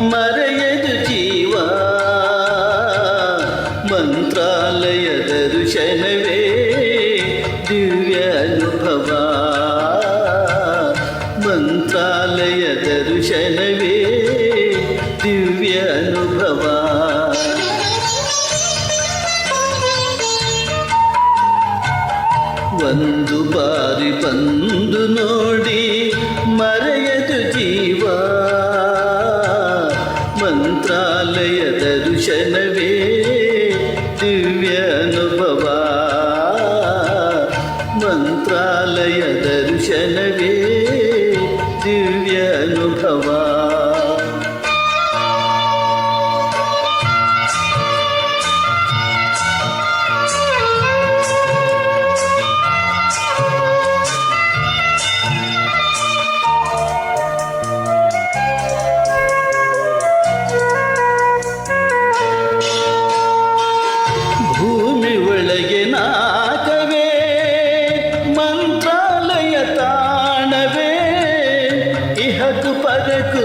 ಮರೆಯದು ಜೀವ. ಮಂತ್ರಾಲಯದ ಋಷನವೇ ದಿವ್ಯ ಅನುಭವ. ಮಂತ್ರಾಲಯದ ದರ್ಶನವೇ ದಿವ್ಯ ಅನುಭವ. ಒಂದು ಬಾರಿ ಬಂದು ನೋಡಿ ಮಂತ್ರಾಲಯ ದರ್ಶನವೇ ದಿವ್ಯ ಅನುಭವ ಮಂತ್ರಾಲಯ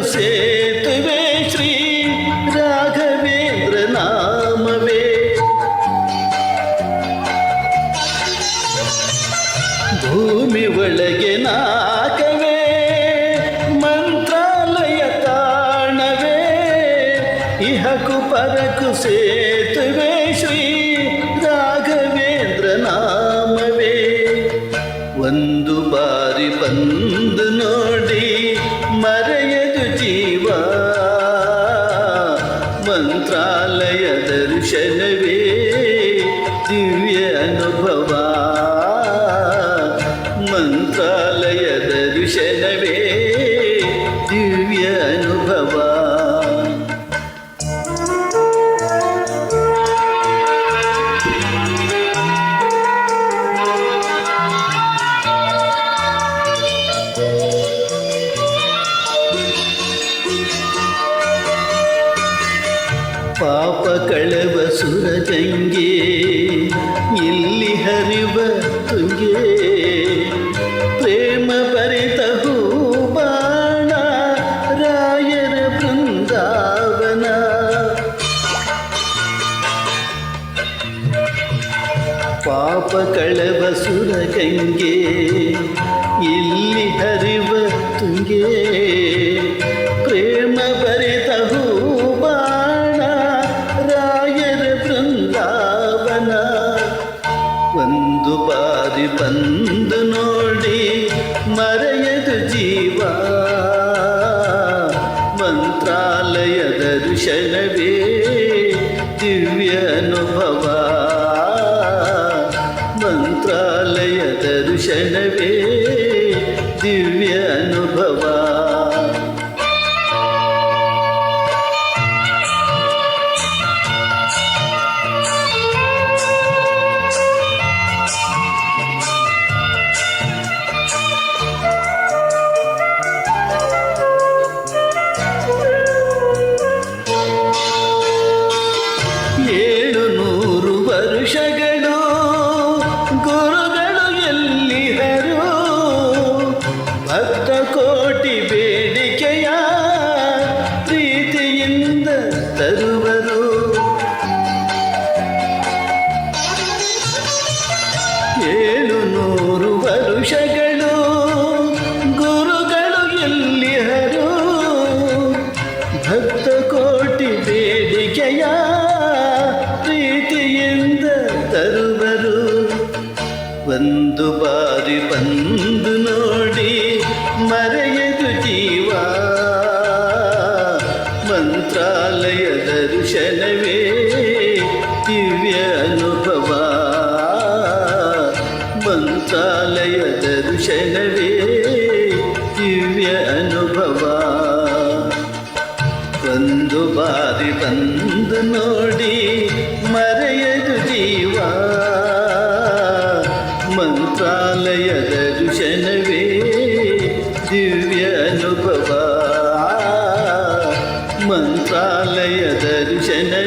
ಸೇತುವೆ ಶ್ರೀ ರಾಘವೇಂದ್ರ ನಾಮವೇ. ಭೂಮಿ ಒಳಗೆ ನಾಕವೇ, ಮಂತ್ರಾಲಯ ತಾಣವೇ. ಇಹಕು ಪರಕು ಸೇತುವೆ ಶ್ರೀ ರಾಘವೇಂದ್ರ ನಾಮವೇ. ಒಂದು ಬಾರಿ ಬಂದು ನೋಡಿ çelebi ಪಾಪ ಕಳವ ಸುರಗಂಗೆ ಇಲ್ಲಿ ಹರಿವ ತುಂಗೆ. ಪ್ರೇಮ ಭರಿತ ಬಾಣ ರಾಯರ ಬೃಂದಾವನ. ಪಾಪ ಕಳವ ಸುರಗಂಗೆ ಇಲ್ಲಿ ಹರಿವ ತುಂಗೆ. ಪ್ರೇಮ ಭರಿತ ಮಂತ್ರಾಲಯ ದರ್ಶನವೇ ತರುವರು. ಏಳು ನೂರು ವರುಷಗಳು ಗುರುಗಳು ಎಲ್ಲಿಹರು ಭಕ್ತ ಕೋಟಿ ಬೇಡಿಕೆಯ ಪ್ರೀತಿಯಿಂದ ತರುವರು. ಒಂದು ಬಾರಿ ಬಂದು ನೋಡಿ ಮರೆಯದು ಮಂತ್ರಾಲಯ ದರ್ಶನವೇ ದಿವ್ಯ ಅನುಭವ ಮಂತ್ರಾಲಯ ದರ್ಶನವೇ ದಿವ್ಯ ಅನುಭವ ಒಂದು ಬಾರಿ ಬಂದು ನೋಡಿ ಮಂತ್ರಾಲಯ ದರ್ಶನವೇ